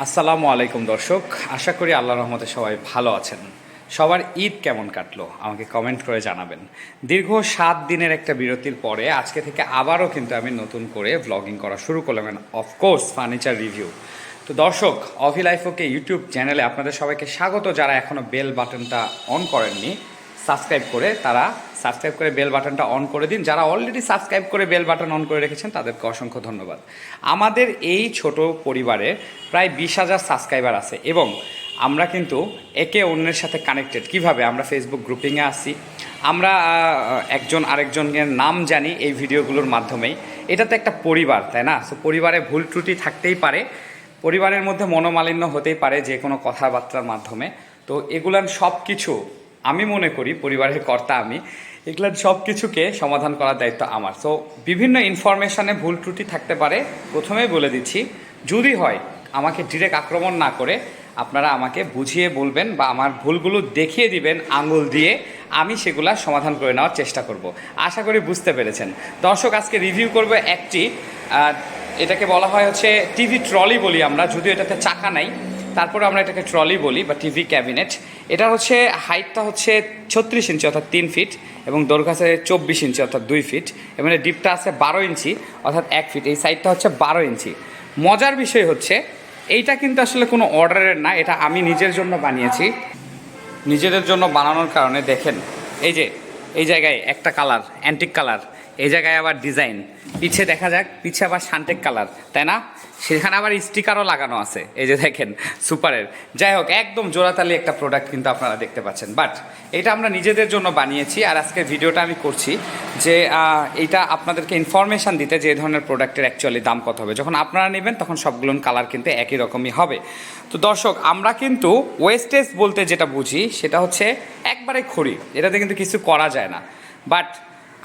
আসসালামু আলাইকুম দর্শক। আশা করি আল্লাহ রহমতে সবাই ভালো আছেন। সবার ঈদ কেমন কাটলো? আমাকে কমেন্ট করে জানাবেন। দীর্ঘ সাত দিনের একটা বিরতির পরে আজকে থেকে আবারও কিন্তু আমি নতুন করে ব্লগিং করা শুরু করলাম অফকোর্স ফার্নিচার রিভিউ তো দর্শক অভি লাইফ ওকে ইউটিউব চ্যানেলে আপনাদের সবাইকে স্বাগত। যারা এখনও বেল বাটনটা অন করেননি সাবস্ক্রাইব করে তারা সাবস্ক্রাইব করে বেল বাটনটা অন করে দিন। যারা অলরেডি সাবস্ক্রাইব করে বেল বাটন অন করে রেখেছেন, তাদেরকে অসংখ্য ধন্যবাদ। আমাদের এই ছোট পরিবারে প্রায় বিশ হাজার সাবস্ক্রাইবার আছে এবং আমরা কিন্তু একে অন্যের সাথে কানেক্টেড কীভাবে? আমরা ফেসবুক গ্রুপিংয়ে আসি আমরা একজন আরেকজনের নাম জানি এই ভিডিওগুলোর মাধ্যমেই। এটা তো একটা পরিবার, তাই না? সো পরিবারে ভুল ত্রুটি থাকতেই পারে। পরিবারের মধ্যে মনোমালিন্য হতেই পারে যে কোনো কথাবার্তার মাধ্যমে। তো এগুলান সব কিছু আমি মনে করি, পরিবারের কর্তা আমি এগুলান সব কিছুকে সমাধান করার দায়িত্ব আমার। তো বিভিন্ন ইনফরমেশনে ভুল ত্রুটি থাকতে পারে। প্রথমেই বলে দিচ্ছি, যদি হয়, আমাকে ডিরেক্ট আক্রমণ না করে, আপনারা আমাকে বুঝিয়ে বলবেন বা আমার ভুলগুলো দেখিয়ে দিবেন আঙুল দিয়ে, আমি সেগুলা সমাধান করে নেওয়ার চেষ্টা করব। আশা করি বুঝতে পেরেছেন। দর্শক, আজকে রিভিউ করব একটি এটাকে বলা হয় হচ্ছে টিভি ট্রলি বলি আমরা, যদিও এটাতে চাকা নাই তারপরে আমরা এটাকে ট্রলি বলি বা টিভি ক্যাবিনেট। এটা হচ্ছে হাইটটা হচ্ছে ছত্রিশ ইঞ্চি অর্থাৎ তিন ফিট এবং দৈর্ঘ্য আছে চব্বিশ ইঞ্চি অর্থাৎ দুই ফিট এবং ডিপটা আছে বারো ইঞ্চি অর্থাৎ এক ফিট। এই সাইডটা হচ্ছে বারো ইঞ্চি। মজার বিষয় হচ্ছে, এইটা কিন্তু আসলে কোনো অর্ডারের না, এটা আমি নিজের জন্য বানিয়েছি। নিজেদের জন্য বানানোর কারণে দেখেন, এই যে, এই জায়গায় একটা কালার অ্যান্টিক কালার। এই জায়গায় আবার ডিজাইন পিছে দেখা যাক, পিছে আবার শান্টেক কালার তাই না? সেখানে আবার স্টিকারও লাগানো আছে। এই যে দেখেন সুপারের যাই হোক, একদম জোড়াতালি একটা প্রোডাক্ট কিন্তু আপনারা দেখতে পাচ্ছেন। বাট এটা আমরা নিজেদের জন্য বানিয়েছি, আর আজকে ভিডিওটা আমি করছি যে এইটা আপনাদেরকে ইনফরমেশান দিতে যে ধরনের প্রোডাক্টের অ্যাকচুয়ালি দাম কত হবে। যখন আপনারা নেবেন, তখন সবগুলোর কালার কিন্তু একই রকমই হবে। তো দর্শক, আমরা কিন্তু ওয়েস্টেজ বলতে যেটা বুঝি, সেটা হচ্ছে একবারে খড়ি। এটাতে কিন্তু কিছু করা যায় না। বাট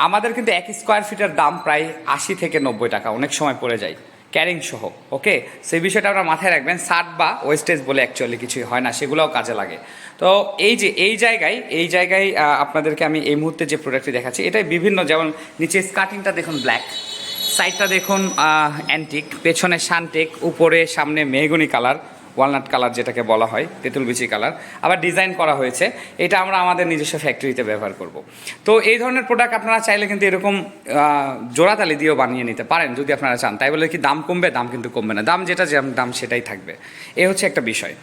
আমাদের কিন্তু এক স্কোয়ার ফিটের দাম প্রায় আশি থেকে নব্বই টাকা, অনেক সময় পড়ে যায়। ক্যারিং সহ ওকে সেই বিষয়টা আপনারা মাথায় রাখবেন সার্ট বা ওয়েস্টেজ বলে অ্যাকচুয়ালি কিছুই হয় না, সেগুলোও কাজে লাগে। তো এই যে, এই জায়গায় এই জায়গায় আপনাদেরকে আমি এই মুহূর্তে যে প্রোডাক্টটি দেখাচ্ছি, এটাই বিভিন্ন, যেমন নিচে স্কার্টিংটা দেখুন ব্ল্যাক সাইডটা দেখুন অ্যান্টিক পেছনে শান্টেক উপরে, সামনে মেহগুনি কালার ওয়ালনাট কালার যেটাকে বলা হয়, তেঁতুল বিচি কালার আবার ডিজাইন করা হয়েছে। এটা আমরা আমাদের নিজস্ব ফ্যাক্টরিতে ব্যবহার করব। তো এই ধরনের প্রোডাক্ট আপনারা চাইলে কিন্তু এরকম জোড়াতালি দিয়েও বানিয়ে নিতে পারেন যদি আপনারা চান। তাই বলে কি দাম কমবে, দাম কিন্তু কমবে না। দাম যেটা যেমন দাম সেটাই থাকবে। এ হচ্ছে একটা বিষয়।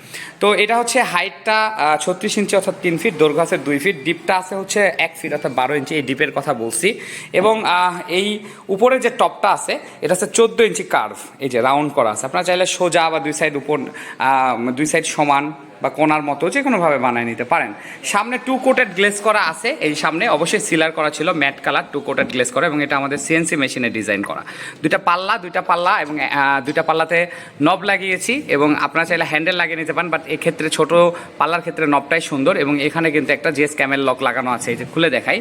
তো এটা হচ্ছে হাইটটা ছত্রিশ ইঞ্চি অর্থাৎ তিন ফিট দৈর্ঘ্য আছে দুই ফিট ডিপটা আছে হচ্ছে এক ফিট অর্থাৎ বারো ইঞ্চি। এই ডিপের কথা বলছি। এবং এই উপরে যে টপটা আছে, এটা হচ্ছে চোদ্দ ইঞ্চি কার্ভ এই যে রাউন্ড করা আছে। আপনারা চাইলে সোজা বা দুই সাইড উপর দুই সাইড সমান বা কোনার মতো যে কোনোভাবে বানিয়ে নিতে পারেন। সামনে টু কোটেড গ্লেস করা আছে। এই সামনে অবশ্যই সিলার করা ছিল matt colour two coated glaze করা এবং এটা আমাদের সিএনসি মেশিনে ডিজাইন করা। দুইটা পাল্লা দুইটা পাল্লা এবং দুইটা পাল্লাতে নব লাগিয়েছি এবং আপনারা চাইলে হ্যান্ডেল লাগিয়ে নিতে পারেন বাট এক্ষেত্রে ছোটো পাল্লার ক্ষেত্রে নবটাই সুন্দর এবং এখানে কিন্তু একটা জেস ক্যামেল লক লাগানো আছে, এই যে খুলে দেখাই।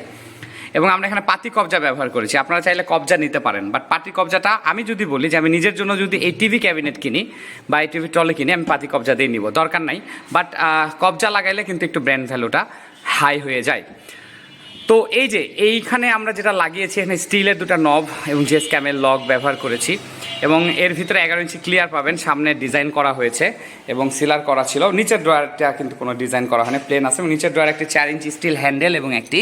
এবং আমরা এখানে পাতি কবজা ব্যবহার করেছি। আপনারা চাইলে কবজা নিতে পারেন বাট পাতি কবজাটা আমি যদি বলি যে আমি নিজের জন্য যদি এই টিভি ক্যাবিনেট কিনি বা এই টিভি টলে কিনি, আমি পাতি কবজা দিয়ে নিব, দরকার নাই। বাট কবজা লাগাইলে কিন্তু একটু ব্র্যান্ড ভ্যালুটা হাই হয়ে যায়। তো এই যে, এইখানে আমরা যেটা লাগিয়েছি, এখানে স্টিলের দুটো নব এবং জেস ক্যামেল লক ব্যবহার করেছি এবং এর ভিতরে এগারো ইঞ্চি ক্লিয়ার পাবেন, সামনে ডিজাইন করা হয়েছে এবং সিলার করা ছিল। নিচের ড্রয়ারটা কিন্তু কোনো ডিজাইন করা হয়নি প্লেন আছে এবং নিচের ড্রয়ার একটি চার ইঞ্চি স্টিল হ্যান্ডেল এবং একটি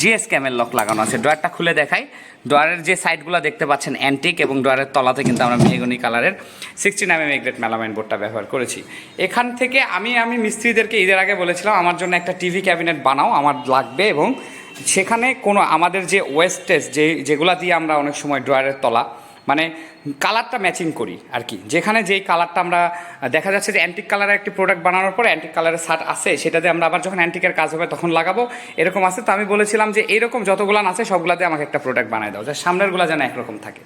জিএস ক্যামের লক লাগানো আছে। ড্রয়ারটা খুলে দেখাই। ড্রয়ারের যে সাইডগুলো দেখতে পাচ্ছেন অ্যান্টিক এবং ড্রয়ারের তলাতে কিন্তু আমরা মেহগনি কালারের সিক্সটি এম এগ্রেট মেলামাইন বোর্ডটা ব্যবহার করেছি। এখান থেকে আমি আমি মিস্ত্রিদেরকে ঈদের আগে বলেছিলাম, আমার জন্য একটা টিভি ক্যাবিনেট বানাও, আমার লাগবে এবং সেখানে কোনো আমাদের যে ওয়েস্টেজ যে, যেগুলো দিয়ে আমরা অনেক সময় ড্রয়ারের তলা মানে কালারটা ম্যাচিং করি আর কি। যেখানে যেই কালারটা আমরা, দেখা যাচ্ছে যে অ্যান্টিক কালারের একটি প্রোডাক্ট বানানোর পর অ্যান্টিক কালারের শার্ট আছে সেটাতে আমরা আবার যখন অ্যান্টিকের কাজ হবে তখন লাগাবো। এরকম আছে তো আমি বলেছিলাম যে এরকম যতগুলান আছে সবগুলাতে আমাকে একটা প্রোডাক্ট বানায় দাও, যে সামনেরগুলো যেন একরকম থাকে।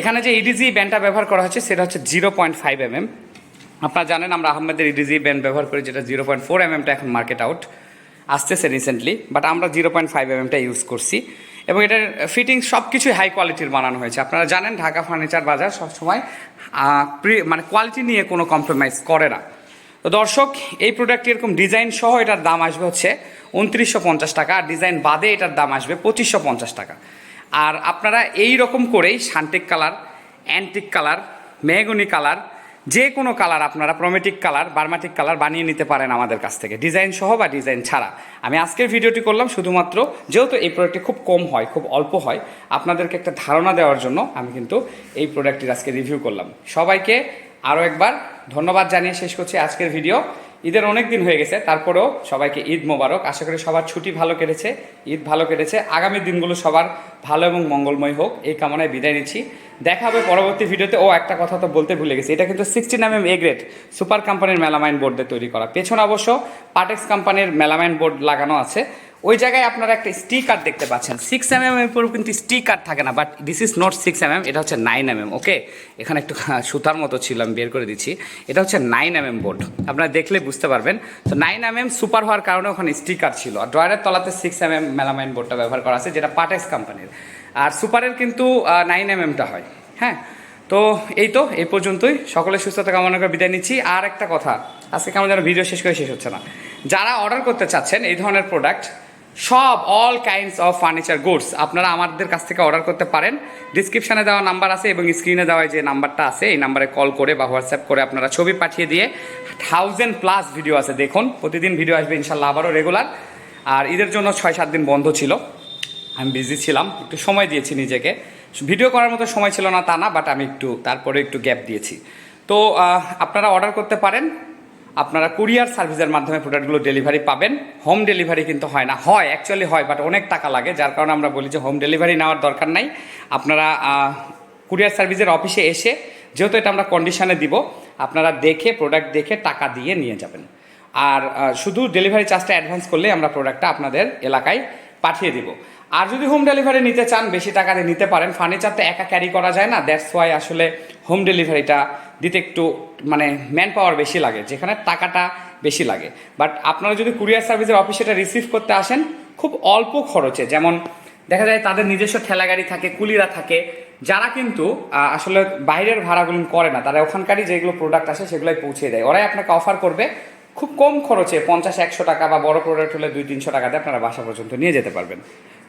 এখানে যে ইডিজি ব্যান্ডটা ব্যবহার করা হচ্ছে সেটা হচ্ছে zero point five M M আপনারা জানেন আমরা আহমেদের ইডিজি ব্যান্ড ব্যবহার করি, যেটা জিরো পয়েন্ট ফোর এম এমটা এখন মার্কেট আউট আসতেছে রিসেন্টলি বাট আমরা জিরো পয়েন্ট ফাইভ এমএমটা ইউজ করছি। এবং এটার ফিটিং সব কিছুই হাই কোয়ালিটির বানানো হয়েছে। আপনারা জানেন, ঢাকা ফার্নিচার বাজার সবসময় মানে কোয়ালিটি নিয়ে কোনো কম্প্রোমাইজ করে না। তো দর্শক, এই প্রোডাক্টটি এরকম ডিজাইন সহ এটার দাম আসবে হচ্ছে উনত্রিশশো পঞ্চাশ টাকা, আর ডিজাইন বাদে এটার দাম আসবে পঁচিশশো পঞ্চাশ টাকা। আর আপনারা এই রকম করেই শান্তিক colour antique colour mahogany colour যে কোনো কালার আপনারা প্রমেটিক কালার বার্মাটিক কালার বানিয়ে নিতে পারেন আমাদের কাছ থেকে। ডিজাইন সহ বা ডিজাইন ছাড়া। আমি আজকের ভিডিওটি করলাম শুধুমাত্র যেহেতু এই প্রোডাক্টটি খুব কম হয়, খুব অল্প হয়, আপনাদেরকে একটা ধারণা দেওয়ার জন্য আমি কিন্তু এই প্রোডাক্টটির আজকে রিভিউ করলাম। সবাইকে আরও একবার ধন্যবাদ জানিয়ে শেষ করছি আজকের ভিডিও ঈদের অনেক দিন হয়ে গেছে, তারপরেও সবাইকে ঈদ মোবারক। আশা করি সবার ছুটি ভালো কেটেছে, ঈদ ভালো কেটেছে। আগামী দিনগুলো সবার ভালো এবং মঙ্গলময় হোক। এই কামনায় বিদায় নিচ্ছি। দেখা হবে পরবর্তী ভিডিওতে। ও একটা কথা তো বলতে ভুলে গেছি। এটা কিন্তু sixteen M M A grade super কোম্পানির মেলামাইন বোর্ড দিয়ে তৈরি করা। পেছনে অবশ্য পাটেক্স কোম্পানির মেলামাইন বোর্ড লাগানো আছে। ওই জায়গায় আপনারা একটা স্টিকার দেখতে পাচ্ছেন। সিক্স এম এম এর উপর কিন্তু স্টিকার থাকে না but this is not six M M এটা হচ্ছে নাইন এম এম ওকে এখানে একটু সুতার মতো ছিল, আমি বের করে দিচ্ছি। এটা হচ্ছে নাইন এম এম বোর্ড আপনারা দেখলে বুঝতে পারবেন। তো নাইন এম এম সুপার হওয়ার কারণে ওখানে স্টিকার ছিল। আর ড্রয়ারের তলাতে সিক্স এম এম মেলামাইন বোর্ডটা ব্যবহার করা আছে, যেটা পাটেক্স কোম্পানির আর সুপারের কিন্তু নাইন এম এমটা হয়। হ্যাঁ? তো এই তো, এই পর্যন্তই। সকলের সুস্থতা কামনা করে বিদায় নিচ্ছি। আর একটা কথা, আজকে কেমন যেন ভিডিও শেষ করে শেষ হচ্ছে না। যারা অর্ডার করতে চাচ্ছেন এই ধরনের প্রোডাক্ট সব all kinds of furniture goods আপনারা আমাদের কাছ থেকে অর্ডার করতে পারেন। ডিসক্রিপশানে দেওয়া নাম্বার আছে এবং স্ক্রিনে দেওয়া যে নাম্বারটা আছে, এই নাম্বারে কল করে বা হোয়াটসঅ্যাপ করে আপনারা ছবি পাঠিয়ে দিয়ে থাউজেন্ড প্লাস ভিডিও আছে। দেখুন, প্রতিদিন ভিডিও আসবে ইনশাল্লাহ আবারও রেগুলার আর ঈদের জন্য ছয়, সাত দিন বন্ধ ছিল। আমি বিজি ছিলাম, একটু সময় দিয়েছি নিজেকে। ভিডিও করার মতো সময় ছিল না তা না বাট আমি একটু, তারপরে একটু গ্যাপ দিয়েছি। তো আপনারা অর্ডার করতে পারেন। আপনারা কুরিয়ার সার্ভিসের মাধ্যমে প্রোডাক্টগুলো ডেলিভারি পাবেন। হোম ডেলিভারি কিন্তু হয় না। হয় অ্যাকচুয়ালি হয় বাট অনেক টাকা লাগে। যার কারণে আমরা বলি যে হোম ডেলিভারি নেওয়ার দরকার নাই। আপনারা কুরিয়ার সার্ভিসের অফিসে এসে, যেহেতু এটা আমরা কন্ডিশনে দিব, আপনারা দেখে প্রোডাক্ট দেখে টাকা দিয়ে নিয়ে যাবেন। আর শুধু ডেলিভারি চার্জটা অ্যাডভান্স করলে আমরা প্রোডাক্টটা আপনাদের এলাকায় পাঠিয়ে দিব। আর যদি হোম ডেলিভারি নিতে চান, বেশি টাকা দিয়ে নিতে পারেন। ফার্নিচার তো একা ক্যারি করা যায় না। দ্যাটস ওয়াই আসলে হোম ডেলিভারিটা দিতে একটু মানে ম্যান পাওয়ার বেশি লাগে, যেখানে টাকাটা বেশি লাগে। বাট আপনারা যদি কুরিয়ার সার্ভিসের অফিসে এটা রিসিভ করতে আসেন, খুব অল্প খরচে, যেমন দেখা যায় তাদের নিজস্ব ঠেলা গাড়ি থাকে, কুলিরা থাকে, যারা কিন্তু আসলে বাইরের ভাড়াগুলো করে না। তারা ওখানকারই যেগুলো প্রোডাক্ট আসে, সেগুলোই পৌঁছে দেয়। ওরাই আপনাকে অফার করবে, খুব কম খরচে, পঞ্চাশ, একশো টাকা বা বড় প্রোডাক্ট হলে দুই, তিনশো টাকাতে আপনারা বাসা পর্যন্ত নিয়ে যেতে পারবেন।